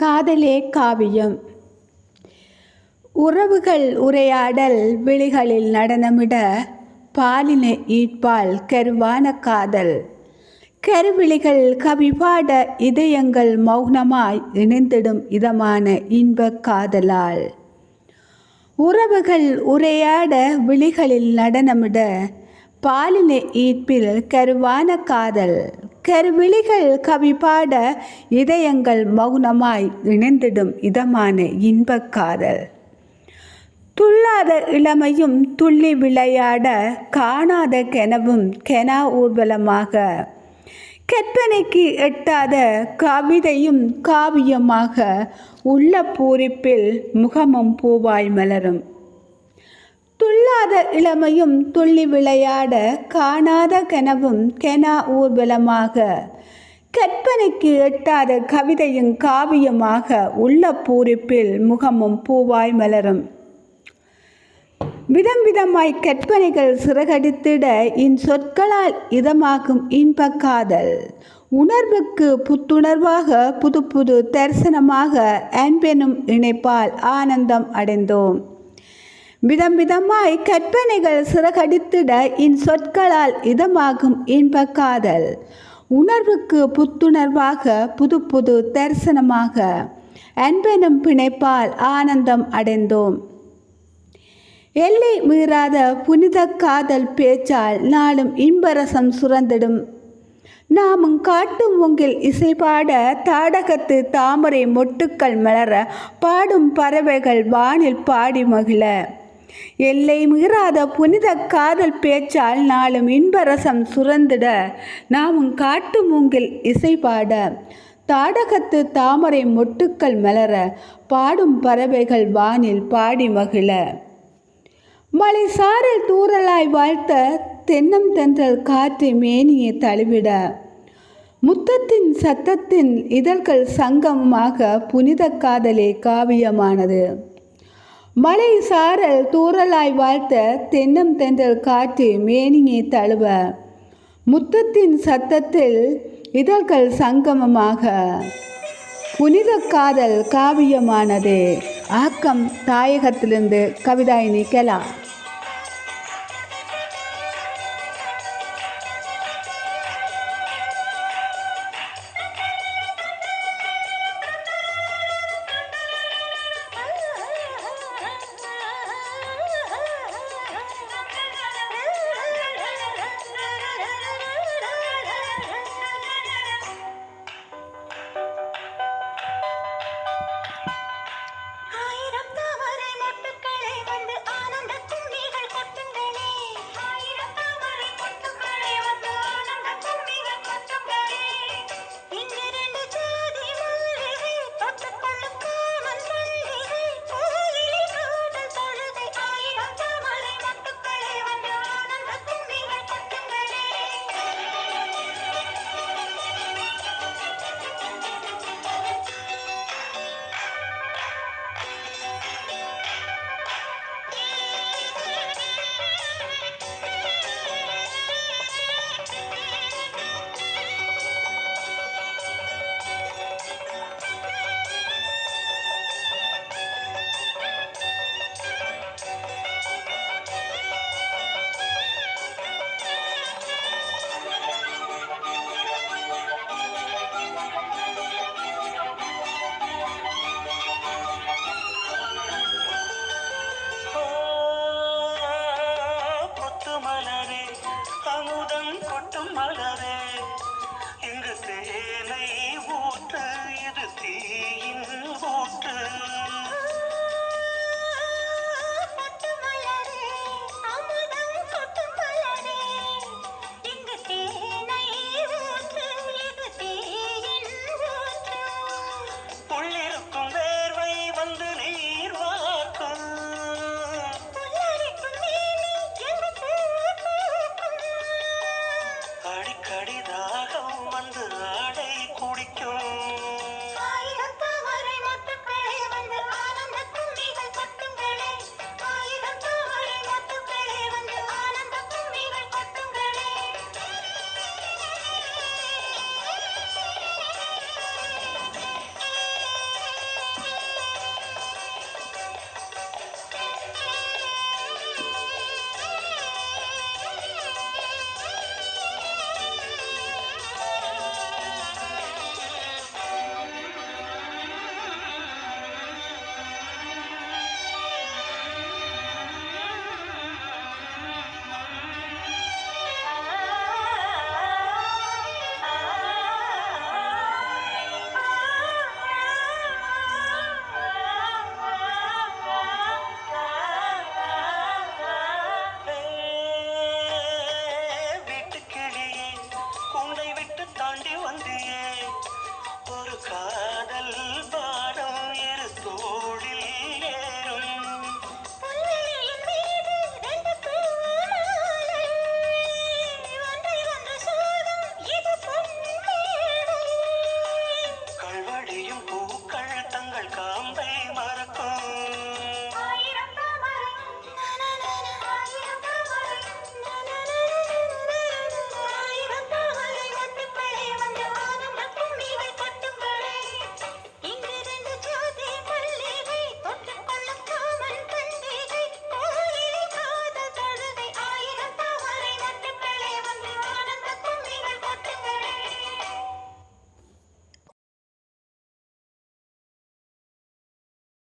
காதலே காவியம். உறவுகள் உரையாடல் விழிகளில் நடனமிட பாலின ஈட்பால் கருவான காதல். கருவிழிகள் கவிபாட இதயங்கள் மௌனமாய் இணைந்திடும் இதமான இன்பக் காதலால். உறவுகள் உரையாட விழிகளில் நடனமிட பாலின ஈர்ப்பில் கருவான காதல். கருவிழிகள் கவி பாட இதயங்கள் மௌனமாய் இணைந்திடும் இதமான இன்பக்காதல். துள்ளாத இளமையும் துள்ளி விளையாட காணாத கெனவும் கெனா ஊர்வலமாக. கற்பனைக்கு எட்டாத கவிதையும் காவியமாக உள்ள பூரிப்பில் முகமும் பூவாய் மலரும். துள்ளாத இளமையும் துள்ளி விளையாட காணாத கனவும் கெனா ஊர்வலமாக கற்பனைக்கு எட்டாத கவிதையும் காவியமாக உள்ள பூரிப்பில் முகமும் பூவாய் மலரும். விதம் விதமாய் கற்பனைகள் சிறகடித்திட இன் சொற்களால் இதமாகும் இன்பக்காதல். உணர்வுக்கு புத்துணர்வாக புது புது தரிசனமாக அன்பெனும் இணைப்பால் ஆனந்தம் அடைந்தோம். விதம் விதமாய் கற்பனைகள் சிறகடித்திட இன் சொற்களால் இதமாகும் இன்பக்காதல் உணர்வுக்கு புத்துணர்வாக புது புது தரிசனமாக. அன்பெனும் பிணைப்பால் ஆனந்தம் அடைந்தோம். எல்லை மீறாத புனித காதல் பேச்சால் நாளும் இன்பரசம் சுரந்திடும். நாமும் காட்டும் உங்கில் இசைபாட தாடகத்து தாமரை மொட்டுக்கள் மலர பாடும் பறவைகள் வானில் பாடி மகிழ. எல்லை மீறாத புனித காதல் பேச்சால் நாளும் இன்பரசம் சுரந்திட நாமும் காட்டு மூங்கில் இசைபாட தாடகத்து தாமரை மொட்டுக்கள் மலர பாடும் பறவைகள் வானில் பாடி மகிழ. மலை சாரல் தூறலாய் வாழ்த்த தென்னம் தென்றல் காற்றை மேனியை தழுவிட. முத்தத்தின் சத்தத்தின் இதழ்கள் சங்கமாக புனித காதலே காவியமானது. மலை சாரல் தூறலாய் வாழ்த்த தென்னம் தென்றல் காற்று மேனியை தழுவ. முத்தத்தின் சத்தத்தில் இதழ்கள் சங்கமமாக. புனித காதல் காவியமானது. ஆக்கம் தாயகத்திலிருந்து கவிதாயினி கெலா Hey, hey, hey.